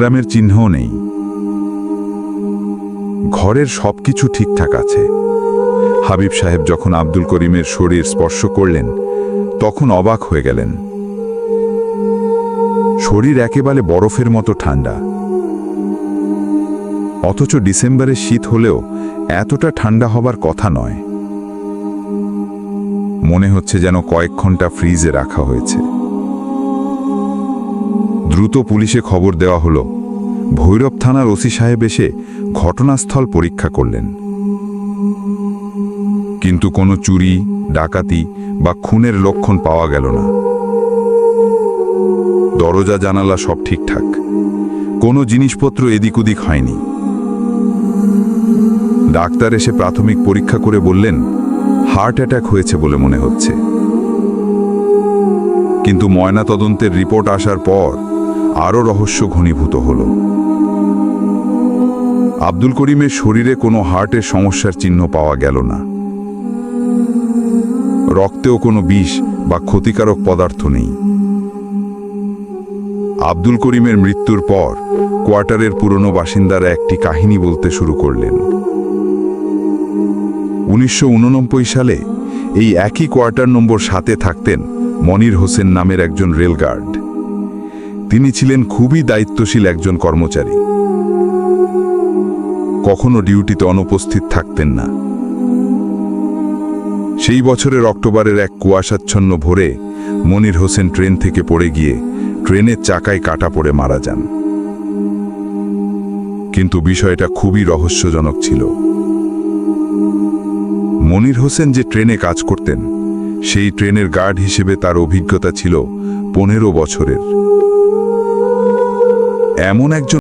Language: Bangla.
গ্রামের চিহ্নও নেই। ঘরের সবকিছু ঠিকঠাক আছে। হাবিব সাহেব যখন আব্দুল করিমের শরীর স্পর্শ করলেন, তখন অবাক হয়ে গেলেন। শরীর একেবারে বরফের মতো ঠান্ডা। অথচ ডিসেম্বরে শীত হলেও এতটা ঠান্ডা হবার কথা নয়। মনে হচ্ছে যেন কয়েক ঘণ্টা ফ্রিজে রাখা হয়েছে। দ্রুত পুলিশে খবর দেওয়া হলো। ভৈরব থানার ওসি সাহেব এসে ঘটনাস্থল পরীক্ষা করলেন। কিন্তু কোনো চুরি, ডাকাতি বা খুনের লক্ষণ পাওয়া গেল না। দরজা, জানালা সব ঠিকঠাক। কোনো জিনিসপত্র এদিক ওদিক হয়নি। ডাক্তার এসে প্রাথমিক পরীক্ষা করে বললেন, হার্ট অ্যাটাক হয়েছে বলে মনে হচ্ছে। কিন্তু ময়নাতদন্তের রিপোর্ট আসার পর আরও রহস্য ঘনীভূত হল। আব্দুল করিমের শরীরে কোনো হার্টের সমস্যার চিহ্ন পাওয়া গেল না। রক্তেও কোনো বিষ বা ক্ষতিকারক পদার্থ নেই। আব্দুল করিমের মৃত্যুর পর কোয়ার্টারের পুরনো বাসিন্দারা একটি কাহিনী বলতে শুরু করলেন। উনিশশো উননব্বই সালে এই একই কোয়ার্টার নম্বর সাতে থাকতেন মনির হোসেন নামের একজন রেলগার্ড। তিনি ছিলেন খুবই দায়িত্বশীল একজন কর্মচারী। কখনো ডিউটিতে অনুপস্থিত থাকতেন না। সেই বছরের অক্টোবরের এক কুয়াশাচ্ছন্ন ভোরে মনির হোসেন ট্রেন থেকে পড়ে গিয়ে ট্রেনের চাকায় কাটা পড়ে মারা যান। কিন্তু বিষয়টা খুবই রহস্যজনক ছিল। মনির হোসেন যে ট্রেনে কাজ করতেন, সেই ট্রেনের গার্ড হিসেবে তার অভিজ্ঞতা ছিল পনেরো বছরের। এমন একজন